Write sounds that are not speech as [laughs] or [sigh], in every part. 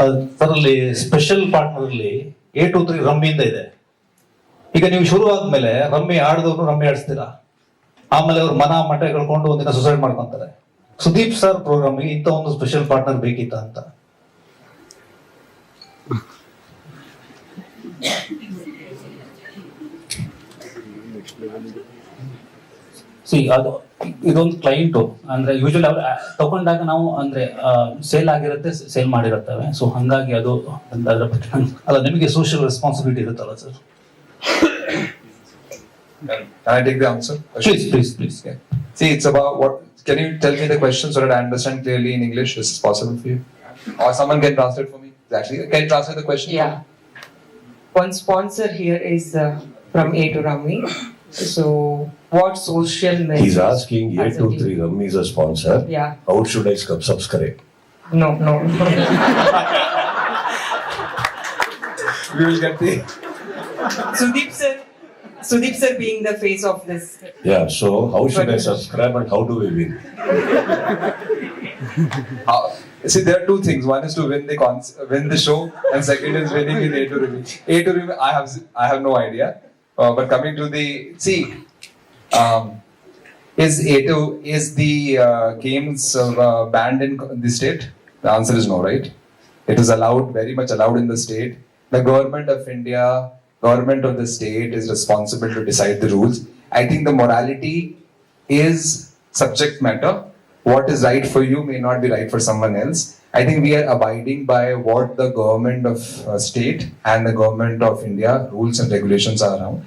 ಅದರಲ್ಲಿ special partner ಅಲ್ಲಿ A two three ರಮ್ಮಿಯಿಂದ ಇದೆ. ಈಗ ನೀವು ಶುರು ಆದ್ಮೇಲೆ ರಮ್ಮಿ ಆಡಿದವ್ರು ರಮ್ಮಿ ಆಡಿಸ್ತೀರಾ? ಆಮೇಲೆ ಅವ್ರು ಮನ ಮಠ ಕಳ್ಕೊಂಡು ಒಂದಿನ ಸುಸೈಡ್ ಮಾಡ್ಕೊಂತಾರೆ. ಸುದೀಪ್ ಸರ್ ಪ್ರೋಗ್ರಾಮ್ಗೆ ಇಂಥ ಒಂದು ಸ್ಪೆಷಲ್ ಪಾರ್ಟ್ನರ್ ಬೇಕಿತ್ತ ಅಂತ. ಸಿ ಅದು ಇದೊಂದು ಕ್ಲೈಂಟು ಅಂದ್ರೆ ಯೂಶಲಿ ಅವ್ರು ಆ- ತಗೊಂಡಾಗ ನಾವು ಅಂದ್ರೆ ಸೇಲ್ ಆಗಿರುತ್ತೆ ಸೇಲ್ ಮಾಡಿರುತ್ತೇವೆ ಸೊ ಹಂಗಾಗಿ ಅದು ಅದ್ರ ಬಗ್ಗೆ ನಂಗೆ ಅಲ್ಲ ನಿಮಗೆ ಸೋಷಿಯಲ್ ರೆಸ್ಪಾನ್ಸಿಬಿಲಿಟಿ ಇರುತ್ತಲ್ಲ sir Can can I take the answer? Please please please Yeah. See, it's about what. Can you tell me the question so that I understand clearly in English? Is this possible for you? Or someone can translate for me? Exactly. Can you translate the question? Yeah. One sponsor here is uh, from A to Rami. So, what social measures? He's asking as a team? A23 is a sponsor. Yeah. How should I subscribe? No, no. We will get the. Sudeep sir, Sudeep sir being the face of this. Yeah, so how should I subscribe and how do we win? How, [laughs] see, there are two things. One is to win the cons- win the show, and second is winning in A to Remy. A to Remy, I have I have no idea. Uh, but coming to the see, um, is A to is the uh, games uh, banned in the state? The answer is no, right? It is allowed, very much allowed in the state. The government of India, government of the state is responsible to decide the rules. I think the morality is subject matter. What is right for you may not be right for someone else. I think we are abiding by what the government of uh, state and the government of India rules and regulations are around,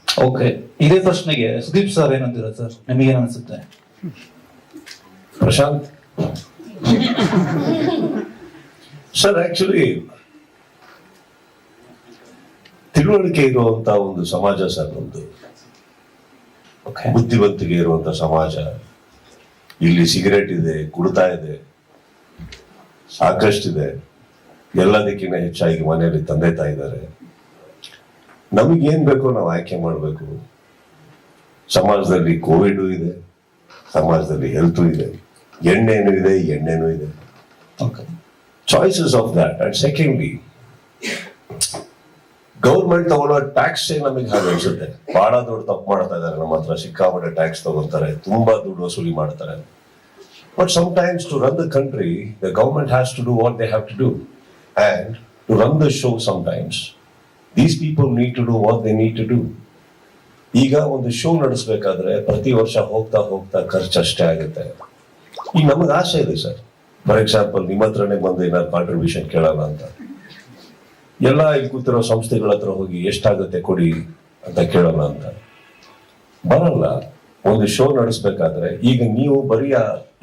Okay ಇದೇ ಪ್ರಶ್ನೆಗೆ Sudeep sir ಏನಂತೀರ sir ನಿಮಗೇನು ಅನ್ಸುತ್ತೆ Prashant? Sir actually ತಿಳುವಳಿಕೆ ಇರುವಂತ ಒಂದು ಸಮಾಜ sir ಒಂದು okay ಬುದ್ಧಿವಂತಿಕೆ ಇರುವಂತ ಸಮಾಜ. ಇಲ್ಲಿ ಸಿಗರೇಟ್ ಇದೆ ಕುಡ್ತಾ ಇದೆ ಸಾಕಷ್ಟಿದೆ. ಎಲ್ಲದಕ್ಕಿಂತ ಹೆಚ್ಚಾಗಿ ಮನೆಯಲ್ಲಿ ತಂದೆ ತಾಯಿ ಇದ್ದಾರೆ. ನಮಗೇನ್ ಬೇಕೋ ನಾವು ಆಯ್ಕೆ ಮಾಡಬೇಕು. ಸಮಾಜದಲ್ಲಿ ಕೋವಿಡ್ ಇದೆ ಸಮಾಜದಲ್ಲಿ ಹೆಲ್ತ್ ಇದೆ ಎಣ್ಣೆನೂ ಇದೆ ಎಣ್ಣೆನೂ ಇದೆ. Choices of that and secondly government ತಗೊಳ್ಳೋ ಟ್ಯಾಕ್ಸ್ ನಮಗೆ ಹಾಗೆ ಅನ್ಸುತ್ತೆ. ಬಹಳ ದೊಡ್ಡ ತಪ್ಪು ಮಾಡ್ತಾ ಇದ್ದಾರೆ ನಮ್ಮ ಹತ್ರ ಸಿಕ್ಕಾಪಟ್ಟೆ ಟ್ಯಾಕ್ಸ್ ತಗೊಂತಾರೆ ತುಂಬಾ ದುಡ್ಡು ವಸೂಲಿ ಮಾಡ್ತಾರೆ. But sometimes to run the country the government has to do what they have to do and to run the show sometimes these people need to do what they need to do ಈಗ ಒಂದು show ನಡೆಸಬೇಕಾದ್ರೆ ಪ್ರತಿ ವರ್ಷ ಹೋಗ್ತಾ ಹೋಗ್ತಾ ಖರ್ಚು ಅಷ್ಟೇ ಆಗುತ್ತೆ. ಈಗ ನಮಗೆ ಆಸೆ ಇದೆ ಸರ್. ಫಾರ್ ಎಕ್ಸಾಂಪಲ್ ನಿಮ್ಮ ಹತ್ರನೇ ಬಂದು ಏನಾದ್ರು ಕಾಂಟ್ರಿಬ್ಯೂಷನ್ ಕೇಳೋಣ ಅಂತ. ಎಲ್ಲ ಇಲ್ಲಿ ಕೂತಿರೋ ಸಂಸ್ಥೆಗಳ ಹತ್ರ ಹೋಗಿ ಎಷ್ಟಾಗುತ್ತೆ ಕೊಡಿ ಅಂತ ಕೇಳೋಣ ಅಂತ. ಬರಲ್ಲ. ಒಂದು ಶೋ ನಡೆಸ್ಬೇಕಾದ್ರೆ ಈಗ ನೀವು ಬರೀ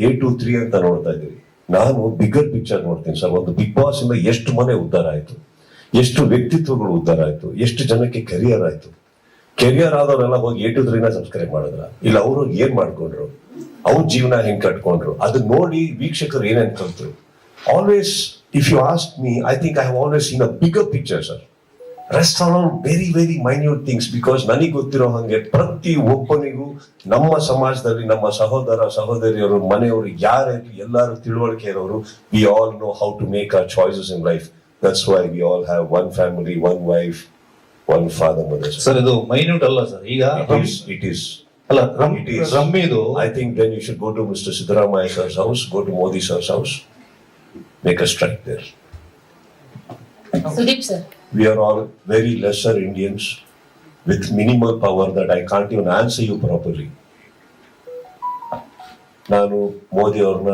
ಎ ಟು ತ್ರೀ ಅಂತ ನೋಡ್ತಾ ಇದ್ದೀರಿ. ನಾನು ಬಿಗ್ಗರ್ ಪಿಕ್ಚರ್ ನೋಡ್ತೀನಿ ಸರ್. ಒಂದು ಬಿಗ್ ಬಾಸ್ ಇಂದ ಎಷ್ಟು ಮನೆ ಉದ್ಧಾರ ಆಯ್ತು. ಎಷ್ಟು ವ್ಯಕ್ತಿತ್ವಗಳು ಉದ್ಧಾರ ಆಯ್ತು, ಎಷ್ಟು ಜನಕ್ಕೆ ಕೆರಿಯರ್ ಆಯ್ತು. ಕೆರಿಯರ್ ಆದವರೆಲ್ಲ ಹೋಗಿ ಏಟು ತ್ರೀನ ಸಬ್ಸ್ಕ್ರೈಬ್ ಮಾಡಿದ್ರ. ಇಲ್ಲ, ಅವರು ಏನ್ ಮಾಡ್ಕೊಂಡ್ರು? ಅವ್ರ ಜೀವನ ಹೆಂಗ್ ಕಟ್ಕೊಂಡ್ರು? ಅದನ್ನ ನೋಡಿ ವೀಕ್ಷಕರು ಏನೇನ್ ಕಲ್ತರು? Always if you ask me I think I have always in a bigger picture sir rest all very very minute things because ನನಗೆ ಗೊತ್ತಿರೋ ಹಂಗೆ ಪ್ರತಿ ಒಬ್ಬನಿಗೂ ನಮ್ಮ ಸಮಾಜದಲ್ಲಿ, ನಮ್ಮ ಸಹೋದರ ಸಹೋದರಿಯವರು ಮನೆಯವರು, ಯಾರು, ಎಲ್ಲರೂ ತಿಳುವಳಿಕೆ ಇರೋರು we all know how to make a choices in life that's why we all have one family one wife one father mother sir ಇದು ಮೈನ್ಯೂಟ್ ಅಲ್ಲ ಸರ್ ಈಗ It ಇಟ್ ಈಸ್ ಅಲ್ಲ ರಮ್ It is. ರಮ್ಮಿದು I think then you should go to Mr. Siddaramaya sir's house, go to Modi sir's house, make a strike there. Sudeep sir We are all very lesser Indians with minimal power that I can't even answer you properly. ನಾನು ಮೋದಿ ಅವ್ರನ್ನ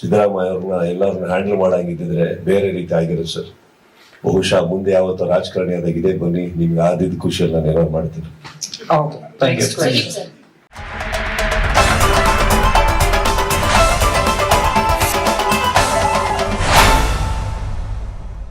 ಸಿದ್ದರಾಮಯ್ಯ ಅವ್ರನ್ನ ಎಲ್ಲರನ್ನ handle ಮಾಡಂಗಿದ್ದಿದ್ರೆ ಬೇರೆ ರೀತಿ ಆಗಿರುತ್ತೆ sir ಬಹುಶಃ ಮುಂದೆ ಯಾವತ್ತೋ ರಾಜಕಾರಣಿ ಆದಾಗ ಇದೇ ಬನ್ನಿ ನಿಮ್ಗೆ ಆದಿದ್ದ ಖುಷಿಯಲ್ಲಿ ನಾನು ಏನಾದ್ರು ಮಾಡ್ತೀನಿ